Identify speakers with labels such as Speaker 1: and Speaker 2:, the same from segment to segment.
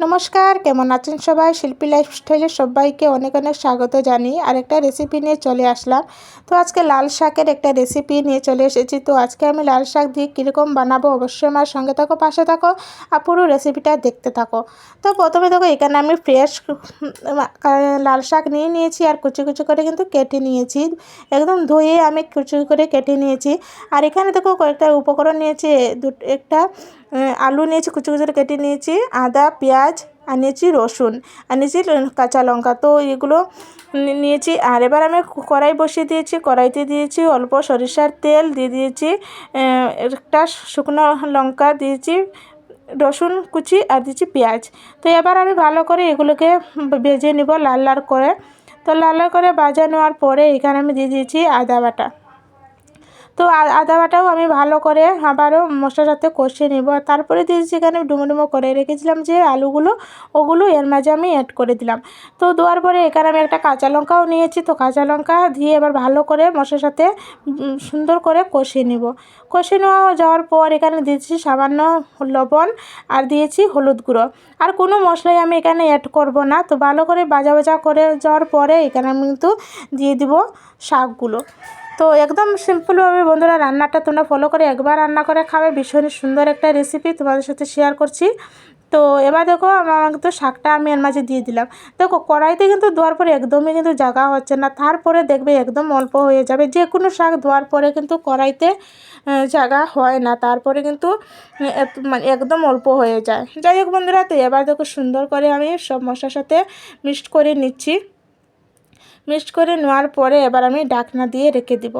Speaker 1: নমস্কার, কেমন আছেন সবাই? শিল্পী লাইফস্টাইলে সবাইকে অনেক অনেক স্বাগত জানিয়ে আরেকটা রেসিপি নিয়ে চলে আসলাম। তো আজকে লাল শাকের একটা রেসিপি নিয়ে চলে এসেছি। তো আজকে আমি লাল শাক দিয়ে কীরকম বানাবো অবশ্যই আমার সঙ্গে থাকো, পাশে থাকো আর পুরো রেসিপিটা দেখতে থাকো। তো প্রথমে দেখো, এখানে আমি ফ্রেশ লাল শাক নিয়ে নিয়েছি আর কুচি কুচি করে কিন্তু কেটে নিয়েছি। একদম ধুয়ে আমি কুচি করে কেটে নিয়েছি। আর এখানে দেখো, কয়েকটা উপকরণ নিয়েছি একটা, আলু নিয়েছি, কুচি কুচি করে কেটে নিয়েছি, আদা, পেঁয়াজ আর নিয়েছি রসুন আর নিয়েছি কাঁচা লঙ্কা। তো এগুলো নিয়েছি। আর এবার আমি কড়াই বসিয়ে দিয়েছি, কড়াইতে দিয়েছি অল্প সরিষার তেল, দিয়ে দিয়েছি একটা শুকনো লঙ্কা, দিয়েছি রসুন কুচি আর দিয়েছি পেঁয়াজ। তো এবার আমি ভালো করে এগুলোকে ভেজে নিব লাল লাল করে। তো লাল লাল করে ভাজা নেওয়ার পরে এখানে আমি দিয়ে দিয়েছি আদা বাটা। তো আদা বাটাও আমি ভালো করে আবারও মশলার সাথে কষিয়ে নেব। তারপরে দিয়েছি এখানে ডুমো ডুমো করে রেখেছিলাম যে আলুগুলো, ওগুলো এর মাঝে আমি অ্যাড করে দিলাম। তো দেওয়ার পরে এখানে আমি একটা কাঁচা লঙ্কাও নিয়েছি। তো কাঁচা লঙ্কা দিয়ে এবার ভালো করে মশলার সাথে সুন্দর করে কষিয়ে নেব। কষিয়ে নেওয়া যাওয়ার পর এখানে দিয়েছি সামান্য লবণ আর দিয়েছি হলুদ গুঁড়ো। আর কোনো মশলাই আমি এখানে অ্যাড করব না। তো ভালো করে বাজা বাজা করে যাওয়ার পরে এখানে আমি কিন্তু দিয়ে দিব শাকগুলো। তো একদম সিম্পলভাবে বন্ধুরা, রান্নাটা তোমরা ফলো করে একবার রান্না করে খাবে। ভীষণ সুন্দর একটা রেসিপি তোমাদের সাথে শেয়ার করছি। তো এবার দেখো, আমার তো শাকটা আমি এর মাঝে দিয়ে দিলাম। দেখো, কড়াইতে কিন্তু ধোয়ার পরে একদমই কিন্তু জাগা হচ্ছে না। তারপরে দেখবে একদম অল্প হয়ে যাবে। যে কোনো শাক ধোয়ার পরে কিন্তু কড়াইতে জায়গা হয় না। তারপরে কিন্তু মানে একদম অল্প হয়ে যায়। যাই হোক, বন্ধুরা, তো এবার দেখো সুন্দর করে আমি সব মশলার সাথে মিক্সড করে নিচ্ছি। মিক্সড করে নেওয়ার পরে এবার আমি ডাকনা দিয়ে রেখে দিব।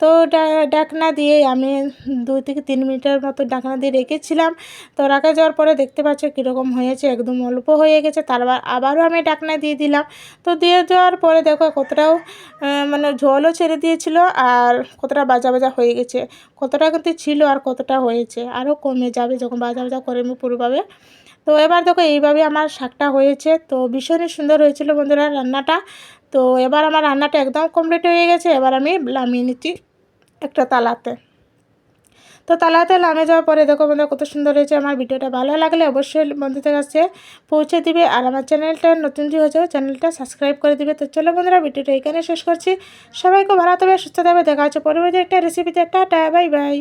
Speaker 1: তো ডাকনা দিয়ে আমি দুই থেকে তিন মিনিটের মতো ডাকনা দিয়ে রেখেছিলাম। তো রাখা যাওয়ার পরে দেখতে পাচ্ছ কীরকম হয়েছে, একদম অল্প হয়ে গেছে তারপর আবারও আমি ডাকনা দিয়ে দিলাম। তো দিয়ে দেওয়ার পরে দেখো কতটাও মানে ঝোলও ছেড়ে দিয়েছিল আর কতটা বাজা বাজা হয়ে গেছে। কতটা কিন্তু ছিল আর কতটা হয়েছে, আরও কমে যাবে যখন বাজা বাজা করে আমি পুরোভাবে। তো এবার দেখো এইভাবে আমার শাকটা হয়েছে। তো ভীষণই সুন্দর হয়েছিল বন্ধুরা রান্নাটা। তো এবার আমার রান্নাটা একদম কমপ্লিট হয়ে গেছে, এবার আমি নামিয়ে নিচ্ছি একটা তালাতে। তো তালাতে নামে যাওয়ার পরে দেখো বন্ধু কত সুন্দর হয়েছে, আমার ভিডিওটা ভালো লাগলে অবশ্যই বন্ধুদের কাছে পৌঁছে দিবে আর আমার চ্যানেলটা নতুন যে হয়েছে চ্যানেলটা সাবস্ক্রাইব করে দিবে। তো চলো বন্ধুরা ভিডিওটা এখানে শেষ করছি, সবাইকে ভালো থাকবে, সুস্থ থাকবে, দেখা হচ্ছে পরবর্তী একটা রেসিপিতে টাটা বাই বাই